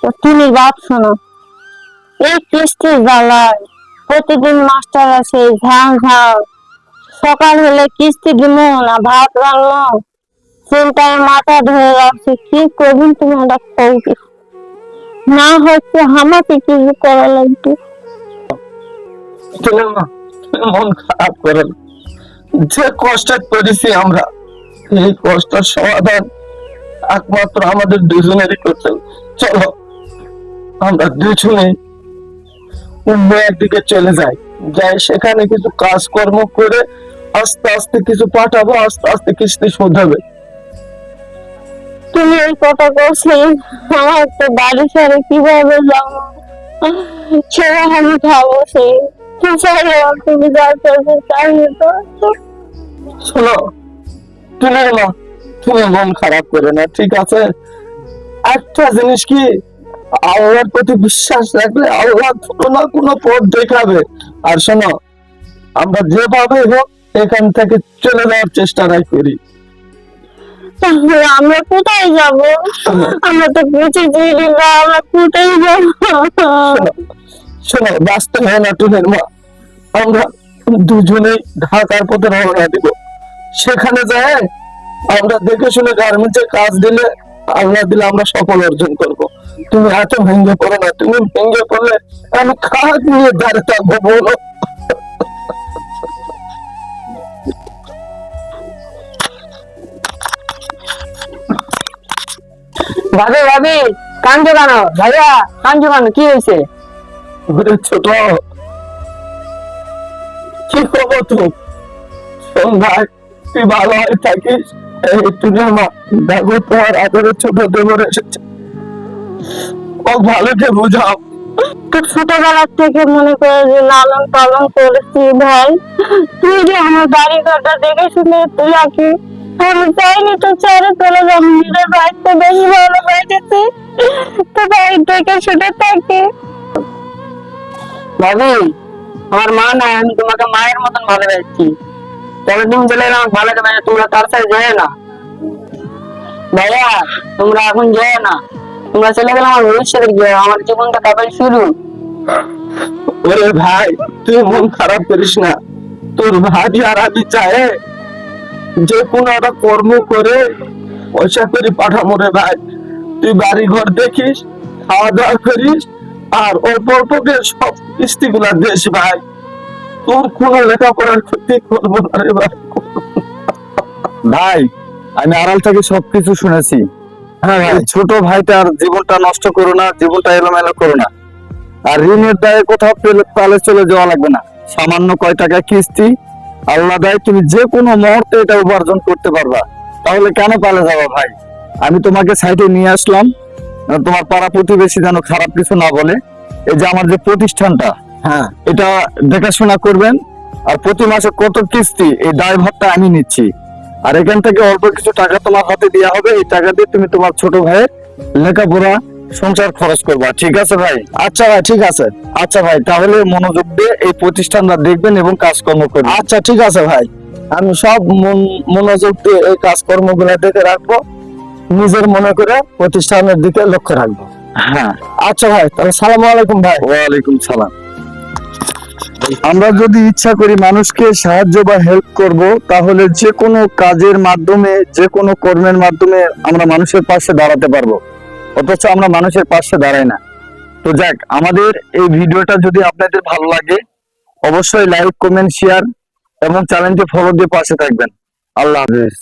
তো তুমি শোনো। এই কিস্তি জ্বালায় প্রতিদিন মাস্টার আছে ঝাং ঝাং সকাল হলে কিস্তি দিব না ভাত রান্না। চিন্তায় মাথা ধরে রাখছে কি করবেন তুমি একটা কৌটি না হচ্ছে আমাকে কিছু করা লাগবে মন খারাপ করে যে কষ্ট করেছি আমরা, এই কষ্টের সমাধান একমাত্র আমাদের দুজনেরই করতে। চলো। আমরা দুজনে মেয়ের দিকে চলে যাই। যাই সেখানে কিছু কাজকর্ম করে আস্তে আস্তে কিছু পাঠাবো আস্তে আস্তে কিস্তি শোধ হবে। তুমি এই কথা বলছি আমার তো বাড়ি ছেড়ে কীভাবে যাব? ছেড়ে আমি খাব চলো তুমি যা করবে তাই তো। শোনো তুমি না তুমি মন খারাপ করে না ঠিক আছে? একটা জিনিস কি আল্লাহর প্রতি বিশ্বাস রাখলে আল্লাহ কোনো না কোনো পথ দেখাবে। আর শোনো আমরা যেভাবে হোক এখান থেকে চলে যাওয়ার চেষ্টাটাই করি। তাহলে আমরা কোথায় যাব? আমরা তো না আমরা কোথায় যাব? শোনো, ব্যস্ত হয়ে না টুনের মা। আমরা দুজনেই ঢাকার পথে রওনা দিব। সেখানে যায় আমরা দেখে শুনে গার্মেন্টসে কাজ দিলে আল্লাহ দিলে আমরা সফল অর্জন করব। তুমি এত ভেঙে পড়ো না তুমি ভেঙে পড়লে আমি খাট নিয়ে দাঁড়িয়ে থাকব বলো। ভাবি ভাবি কান্দো কেন? ভাইয়া কান্দো কেন? কি হয়েছে? ছোট। কি খবর তো ভাই তুই ভালো হয়ে থাকিস? এই টুনের মা দেখো তোমার আদরের ছোট দেবর এসেছে। ও ভালোকে বুঝাও। তো ছোটবেলা থেকে মনে করে যে লালন পালন করেছি ভাই। তুই যে আমার বাড়ি ঘরটা দেখে শুনে তুই রাখি আমি চাইনি তো ছেড়ে চলে যাব নিজের বাড়িতে বেশি ভালো তো বাড়ি থেকে শুনে থাকি। ভাবি আমার মা নাই আমি তোমাকে মায়ের মতন ভালোবাসছি। তবে তুমি চলে আমাকে ভালো তোমরা তার সাথে যায় না। ভাইয়া তোমরা এখন যায় না। তোমরা চলে গেলে আমার ভবিষ্যতের কি? আমার জীবনটা কবে শুরু। ওরে ভাই তুই মন খারাপ করিস না। তোর ভাই আর আমি চাই যে কোনো একটা কর্ম করে পয়সা করে পাঠাবো রে ভাই। তুই বাড়ি ঘর দেখিস খাওয়া দাওয়া করিস আর অল্প অল্প সব কিস্তি গুলা দিস ভাই। তোর কোনো লেখাপড়ার ক্ষতি করব না রে ভাই। ভাই আমি আড়াল থেকে সবকিছু শুনেছি। ছোট ভাইটার জীবনটা নষ্ট করো না জীবনটা এলোমেলো করো না। আর ঋণের দায়ে কোথাও পেলে তালে চলে যাওয়া লাগবে না। সামান্য কয় টাকা কিস্তি আল্লাহ দেয় তুমি যে কোনো মুহূর্তে এটা উপার্জন করতে পারবা। তাহলে কেন পালে যাবা ভাই? আমি তোমাকে সাইডে নিয়ে আসলাম। তোমার পাড়া প্রতিবেশী যেন খারাপ কিছু না বলে। এই যে আমার যে প্রতিষ্ঠানটা হ্যাঁ। এটা দেখাশোনা করবেন। আর প্রতি মাসে কত কিস্তি এই দায়ভারটা আমি নিচ্ছি। আর এখান থেকে অল্প কিছু টাকা তোমার হাতে দেওয়া হবে। এই টাকা দিয়ে তুমি তোমার ছোট ভাইয়ের লেখাপড়া সংসার খরচ করবা। ঠিক আছে ভাই? আচ্ছা ভাই ঠিক আছে। আচ্ছা ভাই তাহলে মনোযোগ দিয়ে এই প্রতিষ্ঠানটা দেখবেন এবং কাজকর্ম করবেন। আচ্ছা ঠিক আছে ভাই। আমি সব মন- মনোযোগ দিয়ে এই কাজকর্মগুলা দেখে রাখব। নিজের মনে করে প্রতিষ্ঠানের দিকে লক্ষ্য রাখব। হ্যাঁ। আচ্ছা ভাই তাহলে সালাম আলাইকুম ভাই। ওয়ালাইকুম সালাম। আমরা যদি ইচ্ছা করি মানুষকে সাহায্য বা হেল্প করব, তাহলে যে কোনো কাজের মাধ্যমে, যে কোনো কর্মের মাধ্যমে আমরা মানুষের পাশে দাঁড়াতে পারব। অথচ আমরা মানুষের পাশে দাঁড়াই না। তো যাক, আমাদের এই ভিডিওটা যদি আপনাদের ভালো লাগে, অবশ্যই লাইক কমেন্ট শেয়ার এবং চ্যানেলটি ফলো দিয়ে পাশে থাকবেন। আল্লাহ হাফেজ।